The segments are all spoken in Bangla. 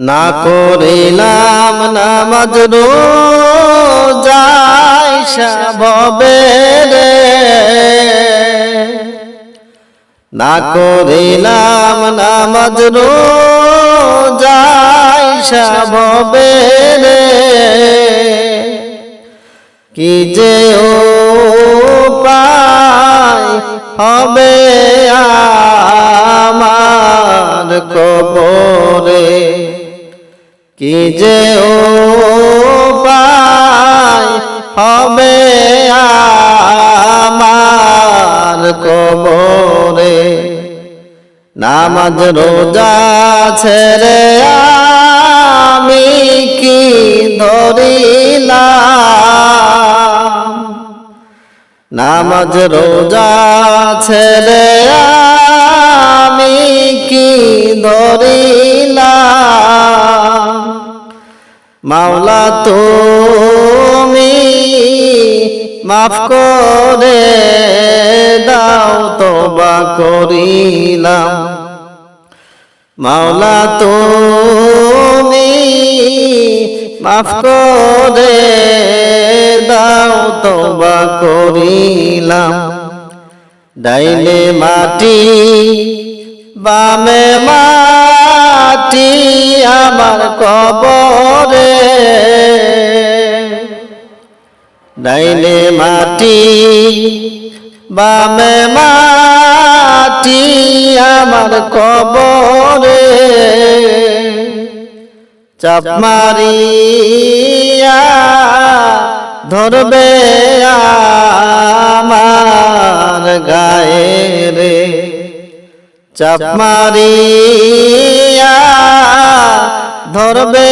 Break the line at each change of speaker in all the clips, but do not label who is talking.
না করিলাম নামাজ রোজাই সবে রে। না করিলাম নামাজ রোজাই সবে রে। কি যে ও পাই হবে আমার কবরে? কি যে ও হবে আমার কবরে? নামাজ, রোজা ছেড়ে আমি কি ধরিলাম? নামাজ, রোজা ছেড়ে আমি কি ধরিলাম? মাওলা তুমি মাফ করে দাও তোবা করিলাম। মাওলা তুমি মাফ করে দাও তোবা করিলাম। ডাইলে মাটি, বামে মাটি আমার কবরে। ডাইলে মাটি, বামে মাটি আমার কবরে। চাপ মারিয়া ধরবে আমার গায়ে রে। চাপ মারিয়া ধরবে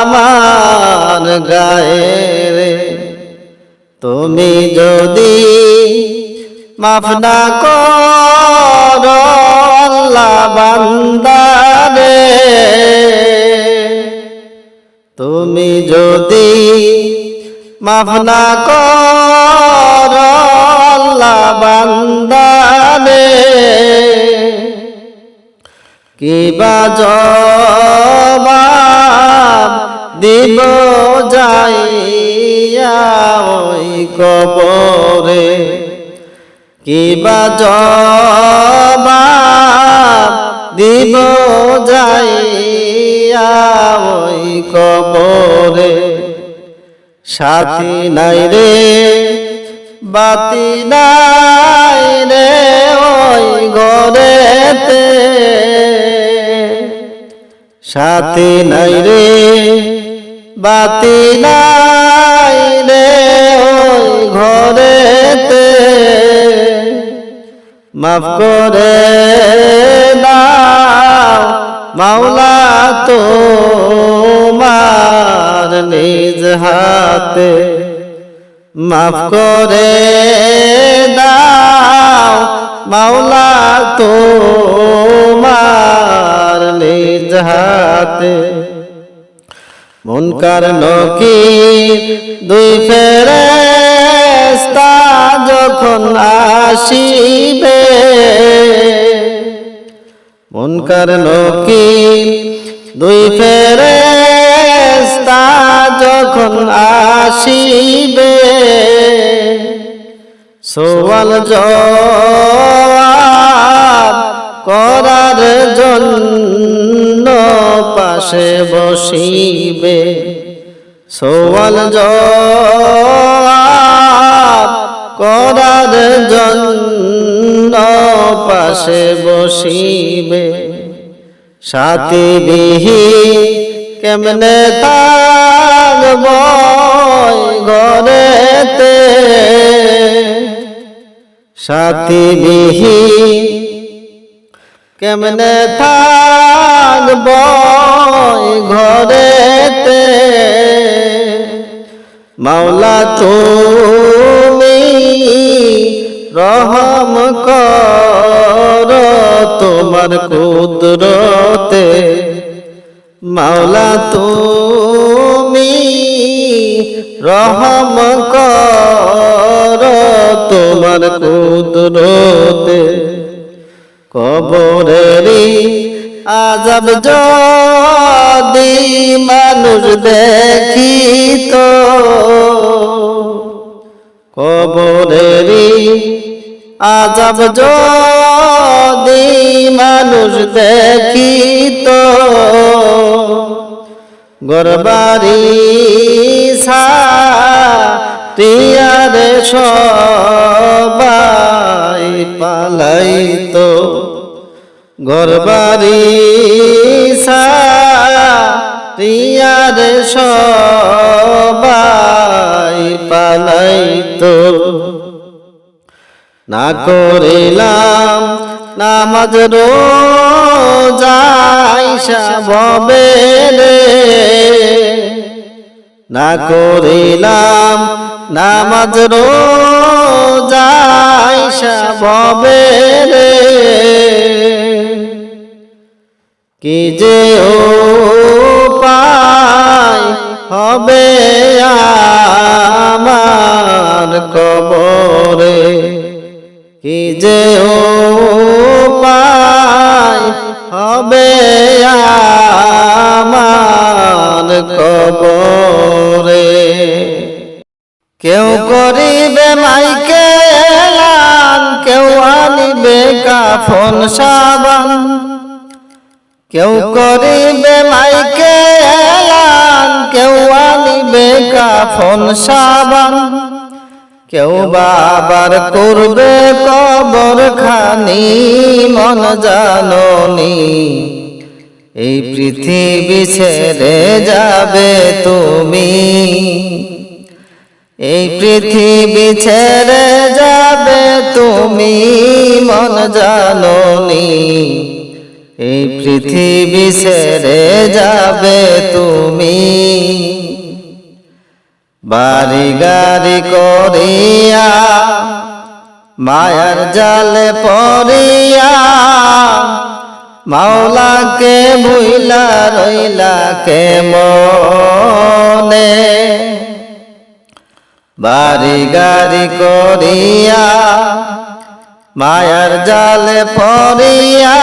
আমার গায়ে তুমি যদি মাফ না করো, আল্লাহ বান্দারে তুমি যদি মাফ না করো, আল্লাহ কিবা জবাব দিব যাইয়া ওই কবরে? কিবা জবাব দিব যাইয়া ওই কবরে? সাথী নাই রে, বাতি নাই রে ওই ঘরেতে। সাথী নাই রে, বাতি নাই রে ওই ঘরেতে। মাফ করে দাও মাওলা তোমার নিজ হাতে। মাফ করে দাও মাওলা তোমার নিজ হাতে। মুনকার নকি দুই ফেরেস্তা যখন আসিবে। মুনকার নকি দুই ফেরেস্তা যখন আসিবে। সোয়াল করার জন্য পাশে বসিবে। সোয়াল করার জন্য পাশে বসিবে। সাথী বিহি কেমনে থাকব ঘরেতে? সাথী বিহি কেমনে থাকব ঘরেতে? মাওলা তুমি রহম কর তোমার কুদরতে। মাওলা তুমি রহম কর তোমার কুদরতে। কবরেরি আজব যদি মানুষ দেখিত কবরেরই আজব যদি মানুষ দেখিত। গরবারি সারে সবাই পালাইতো। গরবারি সারে সবাই পালাইতো। না করিলাম নামাজ রোজাইসা রে না করিলাম নামাজ রে কি যে ও পাই হবে আমার কবরে? কি যে ও পাই কেউ করিবে মাইকে এলান কেউ আনিবে কাফন সাবান। কেউ করিবে মাইকে এলান কেউ আনিবে কাফন সাবান। কেউ বাবার করবে কবর খানি মন জাননি। এই পৃথিবী ছেড়ে যাবে তুমি। এই পৃথিবী ছেড়ে যাবে তুমি, মন জাননি। এই পৃথিবী ছেড়ে যাবে তুমি। বাড়ি গাড়ি করিয়া, মায়ার জালে পড়িয়া, মাওলাকে ভুইলা রইলা কে মনে বাড়ি গাড়ি করিয়া, মায়ার জালে পড়িয়া,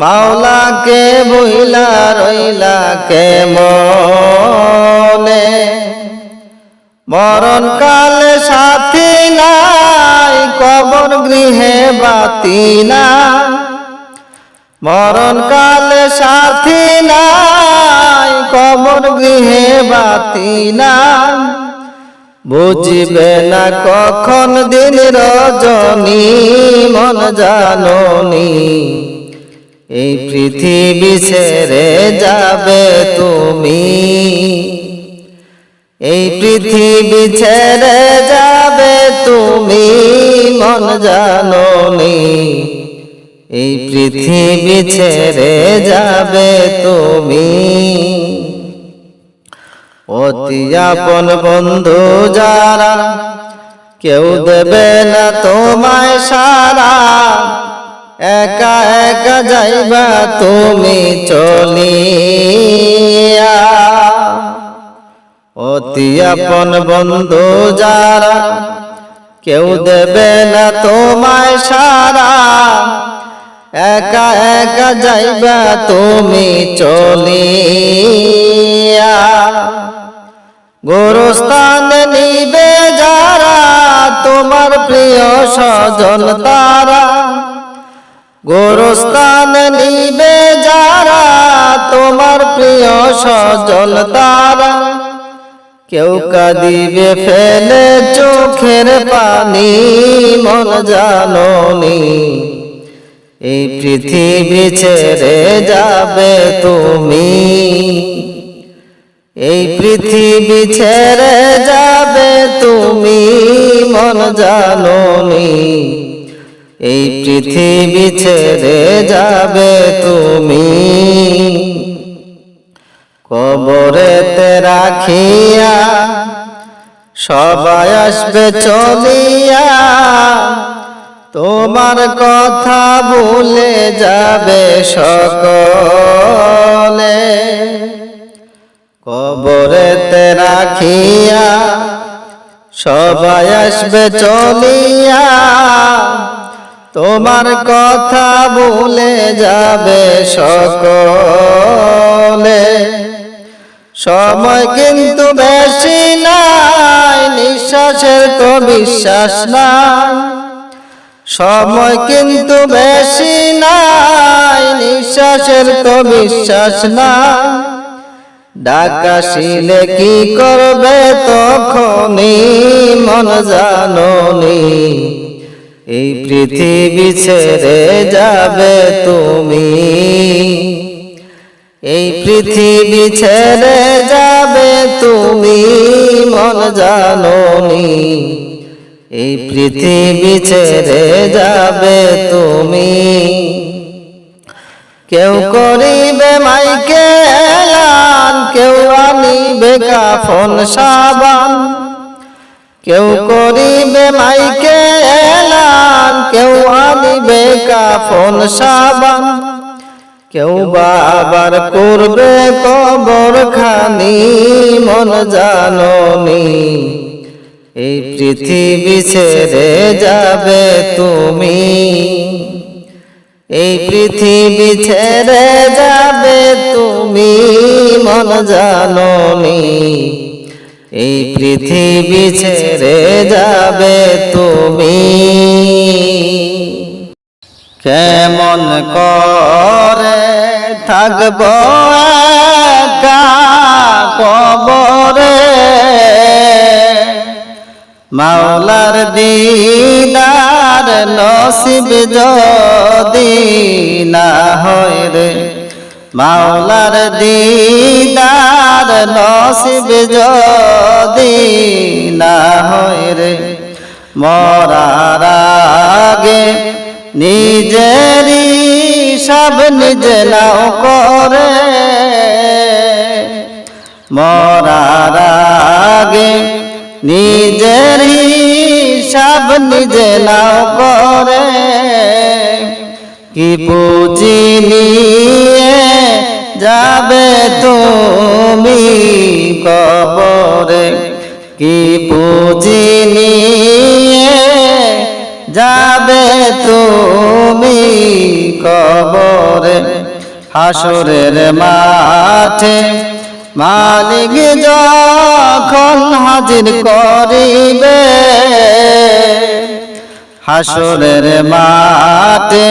মাওলাকে বইলা রইলা কে মনে মরণ কালে সাথী নাই, কবর গৃহে বাতি না মরণ কালে সাথী কবর গৃহে বাতি না বুঝবে না কখন দিন রজনী, মন জাননি। এই পৃথিবী ছেড়ে যাবে তুমি। এই পৃথিবী ছেড়ে যাবে তুমি, মন জাননি। এই পৃথিবী ছেড়ে যাবে তুমি। অতি আপন বন্ধু যারা, কেউ দেবে না তোমায় সারা। একা একা যাইবা তুমি চলিয়া। অতি আপন বন্ধু যারা, কেউ দেবে না তোমায় সারা। একা একা যাইবা তুমি চলিয়া। গোরস্থান নিবে যারা, তোমার প্রিয় স্বজন তারা। গোরস্থান নিবে যারা, তোমার প্রিয় স্বজন তারা। কেউ কাঁদিবে ফেলে চোখের পানি, মন জাননি। এই পৃথিবী ছেড়ে যাবে তুমি। এই পৃথিবী ছেড়ে যাবে তুমি, মন জাননি। এই পৃথিবী ছেড়ে যাবে তুমি। কবরেতে রাখিয়া সবাই আসবে চলিয়া। তোমার কথা ভুলে যাবে সকলে। কবরেতে রাখিয়া সবাই আসবে চলিয়া। তোমার কথা ভুলে যাবে সকলে। সময় কিন্তু বেশি নাই, নিঃশ্বাসের তো বিশ্বাস নাই। সময় কিন্তু বেশি নাই, নিঃশ্বাসের তো বিশ্বাস নাই। ডাকাশিলে কি করবে তখনই মন জাননি। এই পৃথিবী ছেড়ে যাবে তুমি। এই পৃথিবী ছেড়ে যাবে তুমি, মন জাননি। এই পৃথিবী ছেড়ে যাবে তুমি। কেউ করিবে মাইকে কেউ আনিবে কাফন সাবান, কেউ করিবে মাইকে এলান, কেউ আনিবে কাফন সাবান, কেউ বাবার করবে কবর খানি মন জাননি। এই পৃথিবী ছেড়ে যাবে তুমি। এই পৃথিবী ছেড়ে যাবে তুমি, মন জাননি। এই পৃথিবী ছেড়ে যাবে তুমি। কেমন করে থাকব কবরে? মাওলার দিদার নসিব যদি না হয় রে, মাওলার দিদার নসিব যদি না হয় রে, মরার আগে নিজেরই সব নিজ নাও করে। মরার আগে নিজের সব নিজে নাও করে। কি পুঁজি নিয়ে যাবে তুমি কবরে? কি পুঁজি নিয়ে যাবে তুমি কবরে? হাসরের মাঠে মালিক যখন হাজির করিবে, হাসরের মাঠে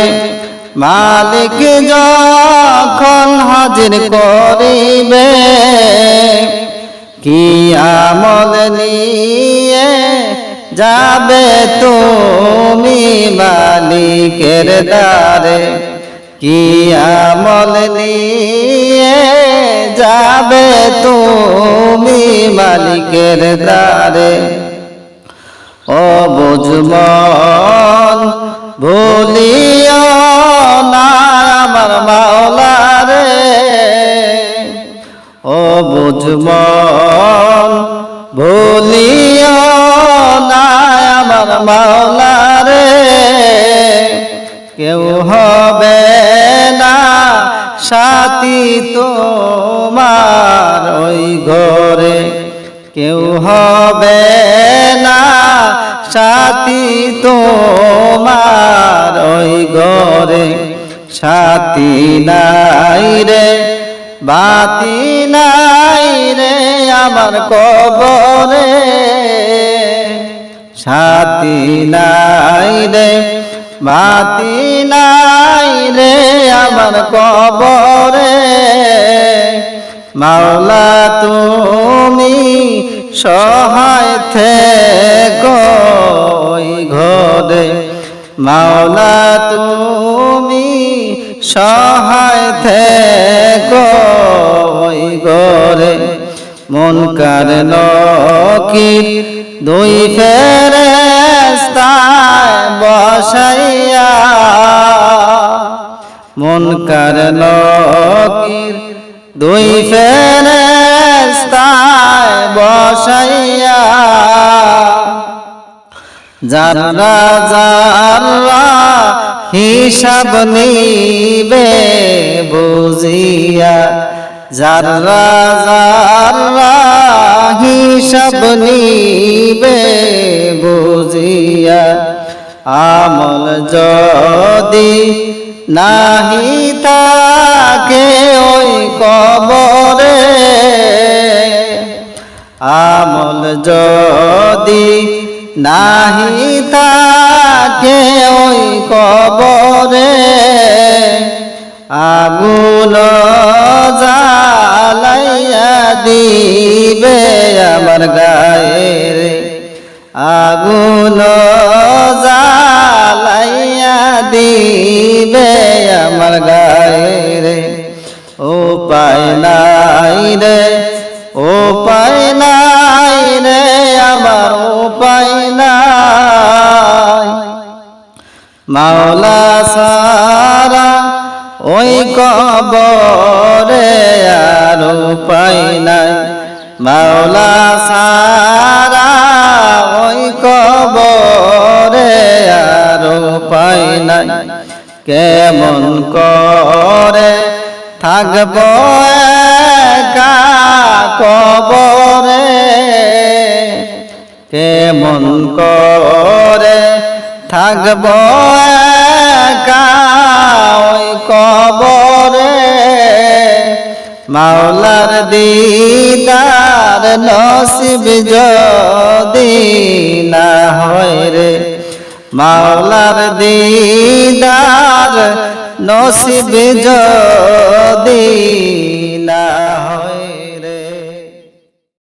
মালিক যখন হাজির করিবে, কি আমল নিয়ে যাবে তুমি মালিকের দ্বারে? কি আমল নিয়ে যাবে তুমি মালিকের দ্বারে? ও বুঝমন ভুলিও না আমার মাওলারে। ও বুঝমন ভুলিও না আমার মাওলারে কেউ হবে না সাথী তোমার ওই ঘরে। কেউ হবে না সাথী তোমার ওই ঘরে। সাথী নাই রে, বাতি নাই রে আমার কবরে। সাথী নাই রে বাতি নাই রে আমার কবরে। মাওলা, তুমি সহায় থেকো ঘরে। মাওলা, তুমি সহায় থেকো ওই ঘরে। মন কার নকির দুই ফেরেস্তায় বসাইয়া। মন কার দুই ফেরেস্তায় বসাইয়া। যারা যারা হিসাব নিবে বুঝিয়া। যারা যারা হিসাব নিবে বুঝিয়া। আমল যদি নাহি তাকে ওই কবরে, আমল যদি নাহি তাকে ওই কবরে, আগুন জালাইয়া দিবে আমার গায়ের আগুন জালাইয়া দিবে আমার গায়ের ও পায় নাই রে, ও পায় নাই রে, আমার ও পায় নাই। মাওলা সারা ওই কবরে আর উপায় নাই। মাওলা সারা উপায় নাই। কেমন করে থাকব কবরে? কেমন করে থাকব কবরে? মাওলার দিদার নসিব যদি না হয় রে মাওলার দিদার নসিব যদি না।